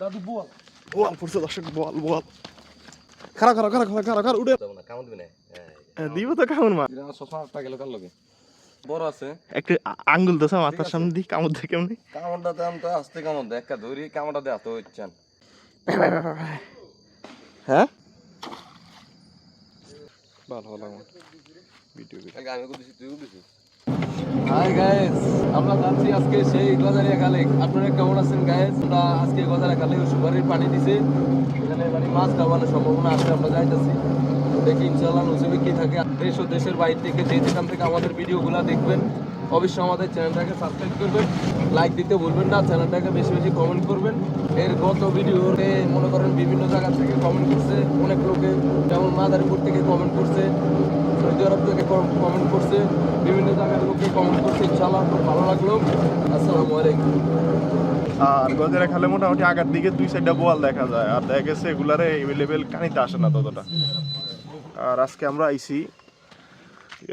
দাদু বল। বল পড়ছে দর্শক বল বল। খারাপ খারাপ খারাপ খারাপ খারাপ খারাপ উঠে। যাব না কামড় দিবি না? হ্যাঁ, দিব তো কেমন মা। চশমাটা গেল কার লগে? বড় আছে। একটু আঙ্গুল দোষা মাথার সামনে দিই কামড় দিয়ে কেমনি কামড়টা দেন তো আস্তে কামড় দে একটা ধরি কামড়টা দে তো হচ্ছেন। হ্যাঁ? ভালো ভালো আমার ভিডিও। আমি করতেছি তুই করতেছিস হাই গাইস আমরা যাচ্ছি আজকে সেই গজারিয়া খালে আপনারা কেমন আছেন গাইস আমরা আজকে গজারিয়া খালে সুপারির পানি দিছে। মানে মাছ খাওয়ানোর সম্ভাবনা আছে, আমরা যাইতেছি। দেখি ইনশাল্লাহ নসিবে কি থাকে। দেশ ও দেশের বাইরে থেকে যেখান থেকে আমাদের ভিডিওগুলো দেখবেন, অবশ্যই আমাদের চ্যানেলটাকে সাবস্ক্রাইব করবেন। লাইক দিতে ভুলবেন না, চ্যানেলটাকে বেশি বেশি কমেন্ট করবেন। এর গত ভিডিওতে মনে করেন বিভিন্ন জায়গা থেকে কমেন্ট করছে, অনেক লোকে যেমন মাদারীপুর থেকে কমেন্ট করছে। সৌদি আরব থেকে কমেন্ট করছে বিভিন্ন জায়গার লোকে কমেন্ট করছে ইনশাআল্লাহ খুব ভালো লাগল। আসসালামু আলাইকুম। আর গজেরা খালে মোটামুটি আগার দিকে দুই সাইডটা বোয়াল দেখা যায় আর দেখা গেছে এগুলারে এভেলেবেল কানিতে আসে না ততটা। আর আজকে আমরা আইছি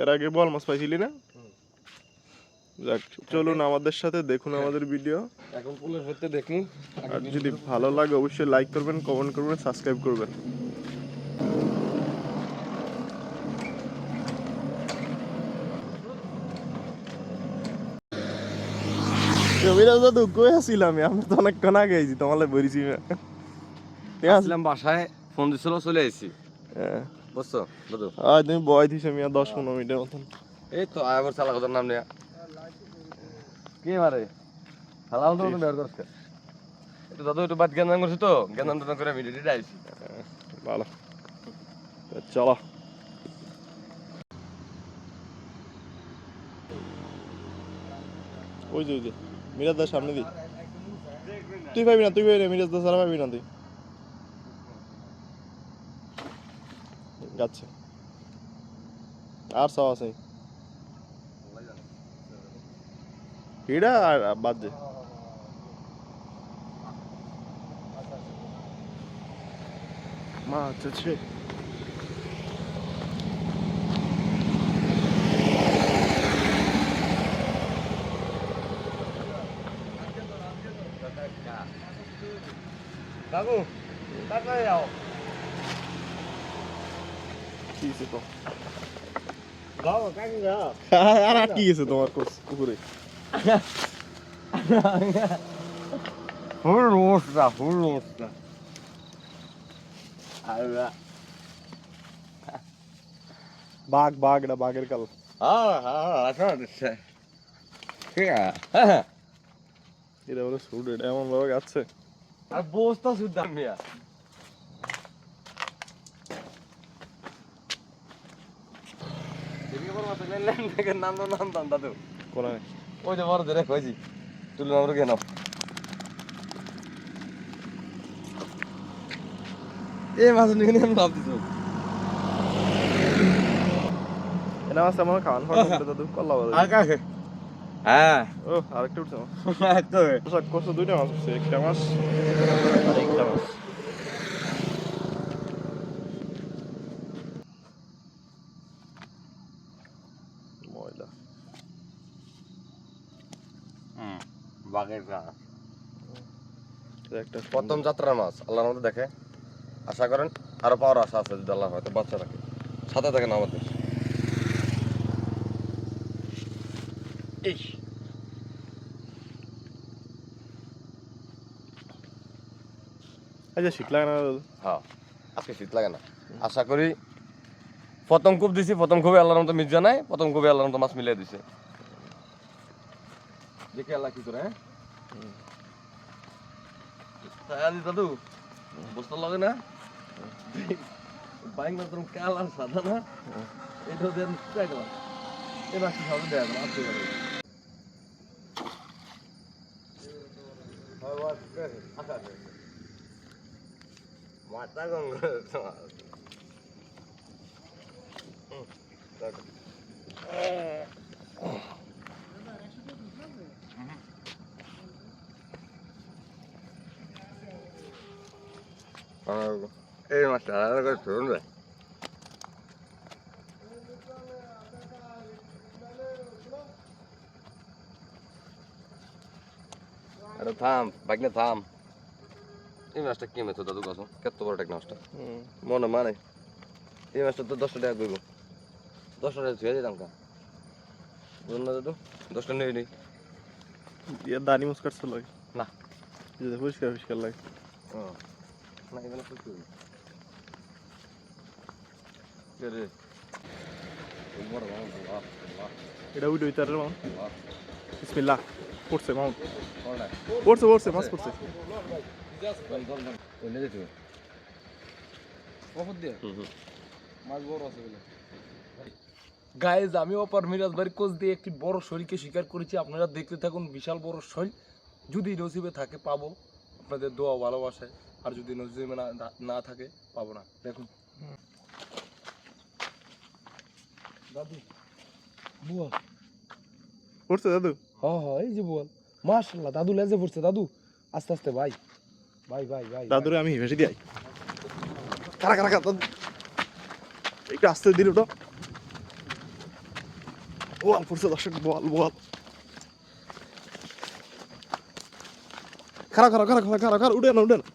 এর আগে বল মাছ পাইছিলি না? যাক চলুন আমাদের সাথে দেখুন আমাদের ভিডিও এখন পুলের হতে দেখুন আর যদি ভালো লাগে অবশ্যই লাইক করবেন কমেন্ট করবেন সাবস্ক্রাইব করবেন। রবিরাজ দাদু কই আসছিলাম আমি তো অনেকক্ষণ আগে আইছি তোমালে ঠিক আসলাম বাসায় ফোন দিছিল চলে আইছি। হ্যাঁ। বুঝছ দাদু আর তুমি বয় দিছো আমি দশ পনেরো মিনিটের মতন। এই তো আবার চালা কথার নাম নেয়া। কি মারে? হালাল তো বের করছে। একটু দাদু একটু বাদ জ্ঞান করছি তো? জ্ঞান করে ভিডিও দিতে আইছি। ভালো। চলো। ওই যে ওই যে। মিরাজ দার সামনে দি। তুই পাবি না, তুই পাবি না, মিরাজ দা সারা পাবি না তুই। গাচ্ছে আর সব আছে। হিডা আর বাদ দে। মাছ আছে কাকু কাকা যাও কি হয়েছে তো যাও কাকু যাও আর আর কি গেছে তোমার কোস- পুকুরে ফুল মশলা ফুল মশলা আল্লাহ বাঘ বাঘ এটা বাঘের কাল হ্যাঁ হ্যাঁ আচ্ছা দিচ্ছে ঠিক আছে এটা হলো সুট এটা এমন ভাবে গাচ্ছে আর বস্তা শুদ্ধ মিয়া নাম নাম দাও দাদু। কোনায় ওই যে বড় ধরে কইছি তুলে আমরা কেন এ মাছ নিয়ে নিয়ে লাভ দিছ এটা মাছ আমার খাওয়ান দাদু কল্লা আর কাকে? হ্যাঁ। ও আরেকটা উঠছে আমার। তো পোশাক করছে দুইটা মাছ উঠছে একটা মাছ। আর একটা মাছ। ময়লা। হুম বাঘের গাছ। একটা প্রথম যাত্রার মাছ আল্লাহর মধ্যে দেখে। আশা করেন আরও পাওয়ার আশা আছে যদি আল্লাহ হয়তো বাচ্চা রাখে সাথে থাকেন আমাদের। আচ্ছা শীত লাগে না হ্যাঁ আজকে শীত লাগে না আশা করি প্রথম কূপ দিছি প্রথম কূপে আল্লাহর মতো মির্জা নাই প্রথম কূপে আল্লাহর মতো মাছ মিলিয়ে দিছে দেখে আল্লাহ কি করে হ্যাঁ দাদু বুঝতে লাগে না বাইক না তোর কাল আর সাদা না এটা দেন এই মাছটি সাদা দেয়া গেল মাথা গঙ্গা এই মাছটা আলাদা করে ধরুন রে আরে থাম বাইক না থাম এই মাছটা কি মেতো দাদু কাছে কত বড় একটা মাছটা মনে মানে এই মাছটা তো দশটা টাকা করব দশটা টাকা ছুঁয়ে দিতাম কা বুঝুন না দাদু দশটা নিয়ে নিই দিয়ে দাড়ি মুস কাটছে লাগে না যদি পরিষ্কার পরিষ্কার লাগে না এখানে তো কি কে রে ওই বড় মাছ বাহ বাহ এটা উইড হইতে আর মাউন্ট বাহ বিসমিল্লাহ পড়ছে মাউন্ট। পড়ছে পড়ছে মাছ পড়ছে আমি অপার মিরাজ বাড়ি কোচ দিয়ে একটি বড় শরীরকে শিকার করেছি। আপনারা দেখতে থাকুন বিশাল বড় শৈল যদি নসিবে থাকে পাবো। আপনাদের দোয়া ভালোবাসায়। আর যদি নসিবে না না থাকে পাবো না। দেখুন। দাদু। বুয়া পড়ছে দাদু? হ্যাঁ হ্যাঁ এই যে বল। মাশাল্লাহ দাদু লেজে পড়ছে দাদু। আস্তে আস্তে ভাই। ভাই ভাই ভাই দাদুরে আমি ভেসে দিই কারা কারা দাদু? একটু আস্তে দিল ওটা বল পড়ছে দর্শক বল বল। খারা খারা খারা খারা খারা খারা উঠে না উঠে না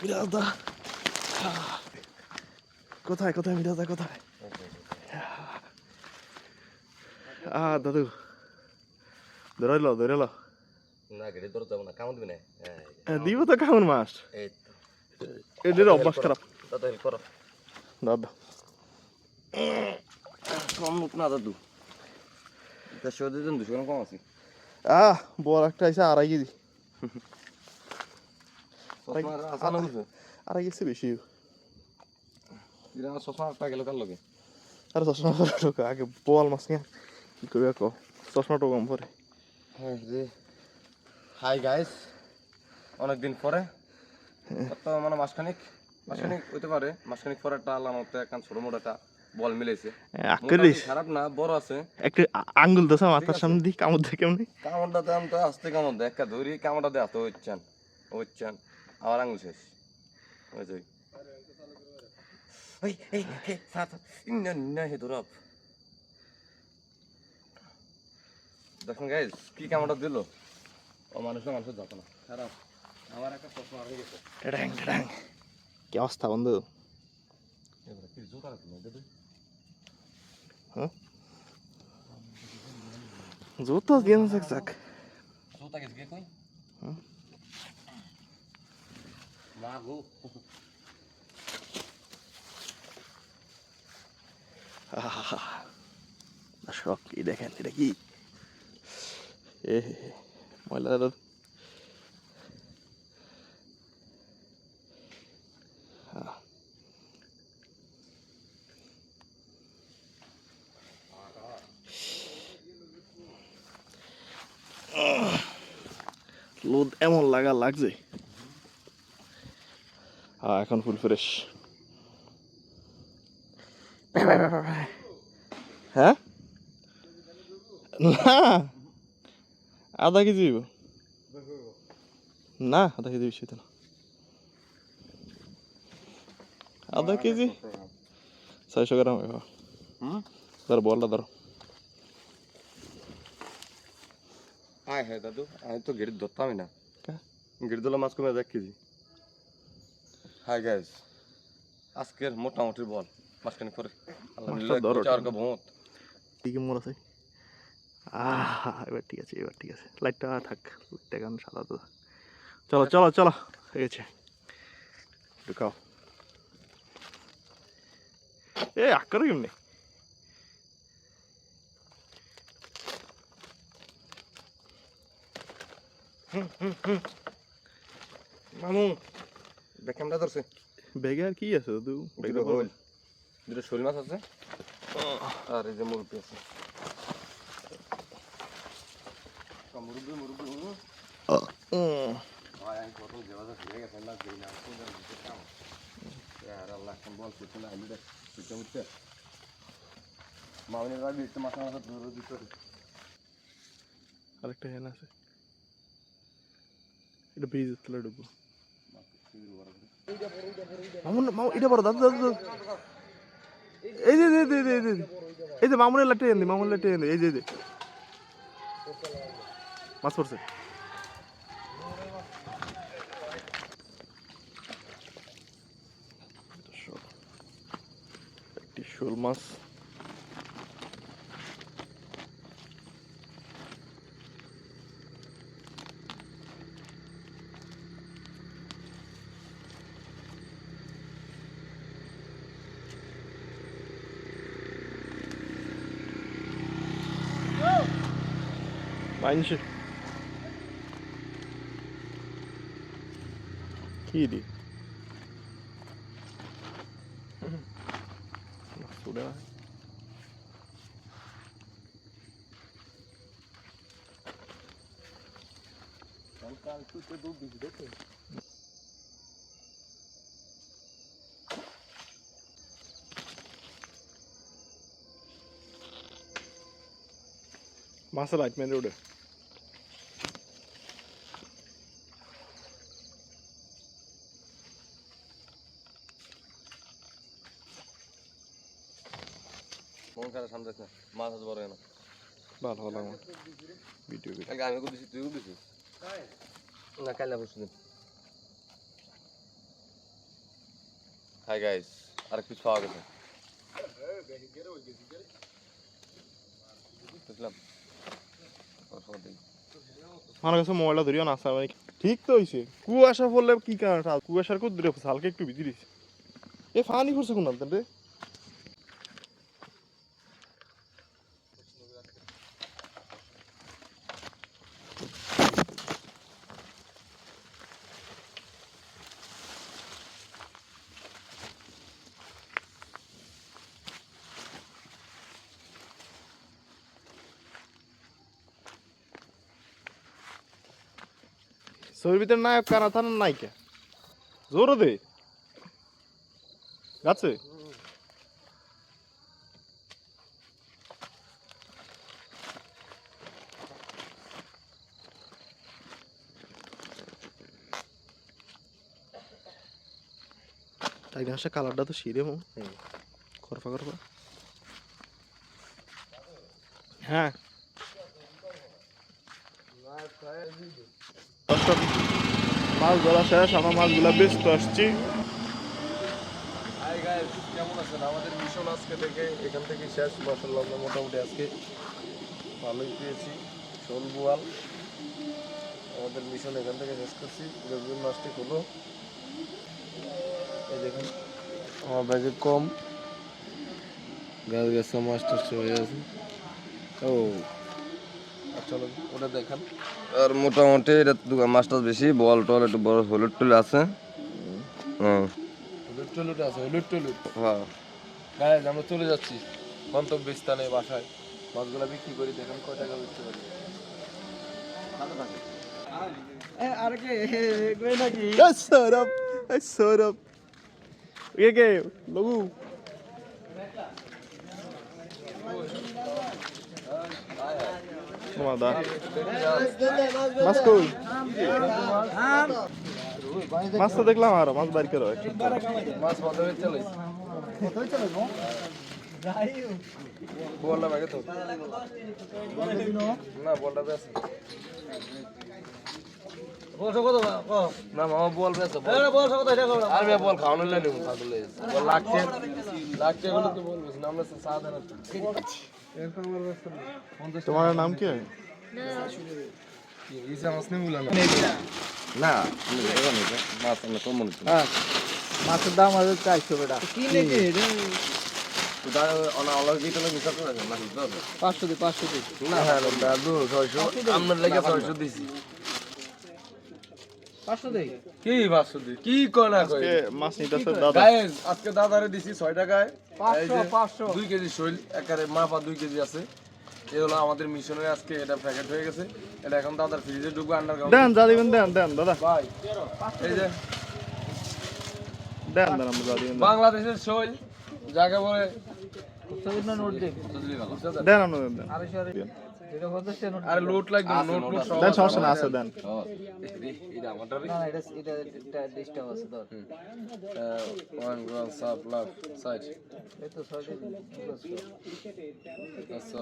মিরাজদা। কোথায় কোথায় মিরাজদা কোথায়? আ দাদু। ধরে লো ধরে লো না গেড়ে ধরতে হবে না কামড় দিবি না? দিব তো কেমন মাস এই তো। এদের অভ্যাস খারাপ দাদা হেল্প করো। দাদা কম মুখ না দাদু। দেড়শো দিন দুশো কম আছে। আহ বড় একটা আইসা আড়াই কেজি। আড়াই কেজি বেশি। চশমা একটা গেল কার লগে? আর চশমা আগে বল মাছ নিয়ে কি করবে কো চশমাটা কম পরে। হ্যাঁ হাই গাইস অনেক দিন পরে। কত মানে মাসখানিক? মাসখানিক হইতে পারে। মাসখানিক পরে একটা আল্লাহ মতে একখান ছোট মোটো একটা বল মিলেছে খারাপ না বড় আছে। একটা আঙ্গুল দোসা মাথার সামনে দিই কামড় দিয়ে কেমনি? কামড়টা দেন তো আস্তে কামড় দেয় একটা ধরি কামড়টা দেয় তো হচ্ছেন হচ্ছেন আবার আঙুল শেষ। ওই যে। এই এই এই সাত ইন্না ইন্না হে ধরব দেখুন গাইজ কি কামড়টা দিল? ও মানুষ না মানুষের যত না খারাপ। আমার একটা প্রশ্ন হয়ে গেছে। ট্যাং ট্যাং কি অবস্থা বন্ধু? এবারে কি জোতা দিয়ে না যাক। জোতা গেছে কে কই? হুম? মা গো। দর্শক কি দেখেন এটা কি? এ হে হে, ময়লা দাদু আহ। আহ, লোদ এমন লাগা লাগছে হ্যাঁ এখন ফুল ফ্রেশ হ্যাঁ না আধা কেজি না আধা কেজি বেশি হইতো না। আধা কেজি? ছয়শো গ্রাম ধর বলটা ধরো। আয় হ্যাঁ দাদু আমি তো গেড়ি ধরতামই না? গেড়ি দিলাম মাছ কমে এক কেজি। হাই গাইজ আজকের মোটামুটি বল। মাঝখানে করে। ধরো, চার কা ভোঁত মোর আছে? আহ এবার ঠিক আছে এবার ঠিক আছে। লাইটটা থাক লাইটটা কেন সাদা তো। চলো চলো চলো হয়ে গেছে। ঢুকাও এ আক্কর কেমনি? মামু বেকামটা ধরছে। ব্যাগে আর কি আছে দুটো শোল মাছ আছে। আর এই যে মুরব্বি আছে। আরেকটা হ্যান আছে এটা ব্রিজের তলে ঢুকবো মামুন মামু এটা বড় দাদু দাদু। এই যে এই যে, এই যে, এই যে, এই যে। মামুনের লাটে মামুনের লাটে এই যে এই যে মাছ পড়ছে একটি শোল মাছ Aynı şey. Manche. কি রে Basura. মাছের লাইট মেরে ওঠে মন খারাপ সামনে না মাছ আছে বড় না ভালো ভালো আমার ভিডিও কালকে আমি করতেছি তুই করতেছিস না কাইলা বসে দিন হাই গাইস আর কিছু পাওয়া গেছে বুঝলাম ওর খবর দেখি। আমার কাছে মোবাইলটা ধরিও না মানে ঠিক তো হইছে কুয়াশা পড়লে কি কারণ কুয়াশার কত দূরে হালকা একটু ভিজি দিছে এ ফানি করছে কোন রে ছবির ভিতরে নায়ক কানা থানার নায়িকা। জোরও দে। গাছে। টাইগার হাঁসের কালারটা তো সিরে মো। করফা করফা। হ্যাঁ। মাছ ধরা শেষ, আমরা মাছগুলা বেচতে আসছি। কেমন আছেন? আমাদের মিশন আজকে থেকে এখান থেকে শেষ। মাসাল্লাহ আমরা মোটামুটি আজকে ভালোই পেয়েছি। শোল বোয়াল। আমাদের মিশন এখান থেকে শেষ করছি। রবিবার মাসটি হলো এই দেখুন, আমার ব্যাগে কম। গাছ গেছে মাস্টার হয়ে আছে। ও। চলো ওটা দেখান। আর মোটামুটি এটা দোকান মাছটা বেশি বল টল একটু বড় হলুদ টুল আছে। হুম। হলুদ টলুট আছে হলুদ টলুট হ্যাঁ। আমরা চলে যাচ্ছি গন্তব্যস্থানে বাসায়। মাছগুলো বিক্রি করি দেখেন কয় টাকা বিক্রি করি। sir up. Yes, sir up. Oke, oke. Mada. মাছ কই মাছ তো দেখলাম আর মাছ বাইর করো মাছ বন্ধ হয়ে চলে বলটা ব্যাগে তো। না বলটা বেছে না মামা বল বেছে আর বল খাওয়ানো লাগছে। লাগছে বলে তো বল বেছে আমরা সাদা না তোমার নাম কি? না হচ্ছে মাছের দাম আছে চারশো হবে। পাঁচশো দি পাঁচশো দি। না হ্যাঁ দাদু ছয়শো আপনার লেগে ছয়শো দিছি। কি পাঁচশো দিই কি কনা কই? মাছ নিতেছে দাদা। গাইস আজকে দাদারে দিছি ছয় টাকায়। পাঁচশো দুই কেজি শৈল একারে মাপা দুই কেজি আছে। এই হলো আমাদের মিশনের আজকে এটা প্যাকেট হয়ে গেছে। এটা এখন দাদার ফ্রিজে ঢুকবে আন্ডারগ্রাউন্ড দেন যা দিবেন দেন দেন দাদা। ভাই এই যে দেন দেন আমরা যা দিবেন বাংলাদেশের শৈল যাকে বলে দেন আমরা দেন দেন। আরে লোট লাগবে নোট নোট সব দেন সমস্যা না আছে দেন। এটা আমারটা না না, এটা এটা এটা ডিস্টার্ব আছে তোর ওয়ান গ্রাম সাপ লাভ সাইড এই তো ছয় আচ্ছা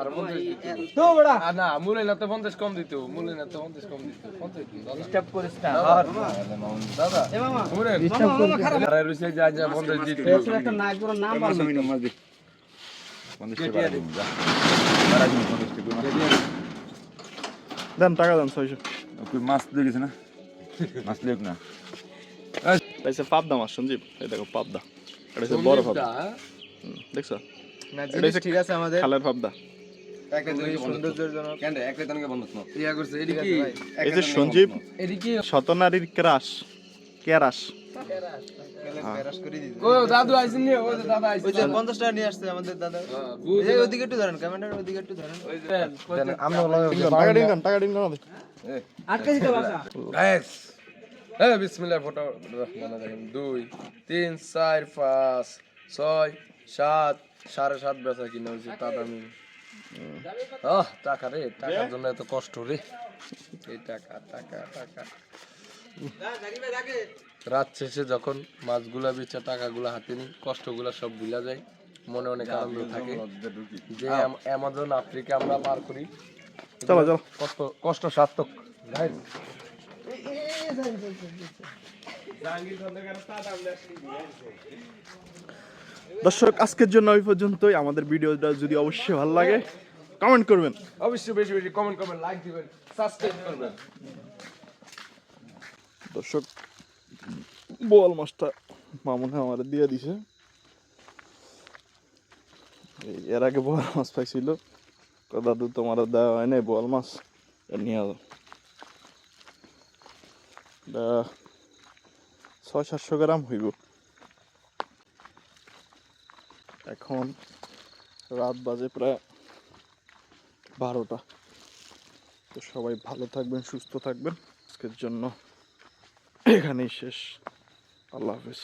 আর মধ্যে তো বেড়া। না মূলে না তো পঞ্চাশ কম দিত মূলে না তো পঞ্চাশ কম দিত দাদা। করিস না দাদা। এ মামা। শুনেন করিস আরে রুসে যা যা পঞ্চাশ দিত একটা নাই পুরো নাম পারল দেন টাকা দেন ছয়শো মাছ দিয়ে গেছে না মাছ লেক না পাইছে পাবদা মাছ সঞ্জীব এই দেখো পাবদা এটা হচ্ছে বড় পাবদা দেখছ এটা হচ্ছে ঠিক আছে আমাদের খালের পাবদা একটা জিনিস সৌন্দর্যের জন্য কেন একটা জনকে বন্ধ না ইয়া করছে এডি কি এই যে সঞ্জীব এডি কি শতনারীর ক্রাশ কেরাস ও দাদু আইছেন নি ওই দাদা আইছেন। ওই যে পঞ্চাশ টাকা নিয়ে আসছে আমাদের দাদা। হ্যাঁ, বুঝ- এই ওদিকে একটু ধরেন ক্যামেরার ওদিকে একটু ধরেন। আমরা টাকা দিন টাকা দিন আটকে দিতে বাসা। গাইস হ্যাঁ বিসমিল্লাহ ফটো রহমান রহিম। দুই তিন চার পাঁচ ছয় সাত সাড়ে সাত বেচা কিনা হয়েছে আহ টাকা রে টাকার জন্য এত কষ্ট রে। এই টাকা টাকা টাকা। রাত শেষে যখন মাছগুলা বেচে টাকাগুলা হাতে নিই কষ্টগুলা সব ভুলা যায় মনে অনেক আনন্দ থাকে। যে অ্যাম- অ্যামাজন আফ্রিকা আমরা পার করি। চলো চলো। কষ্ট কষ্ট সার্থক দর্শক আজকের জন্য ওই পর্যন্তই। আমাদের ভিডিওটা যদি অবশ্যই ভালো লাগে কমেন্ট করবেন। অবশ্যই বেশি বেশি কমেন্ট করবেন লাইক দিবেন সাবস্ক্রাইব করবেন। দর্শক বোয়াল মাছটা মামুনে আমার দিয়ে দিছে। এর আগে বোয়াল মাছ পাইছিল। দাদু, তোমার দেওয়া হয় নাই বোয়াল মাছ? নিয়ে ছয়, সাতশো গ্রাম হইব। এখন রাত বাজে প্রায় বারোটা। তো সবাই ভালো থাকবেন, সুস্থ থাকবেন। আজকের জন্য এখানেই শেষ। আল্লাহ হাফিজ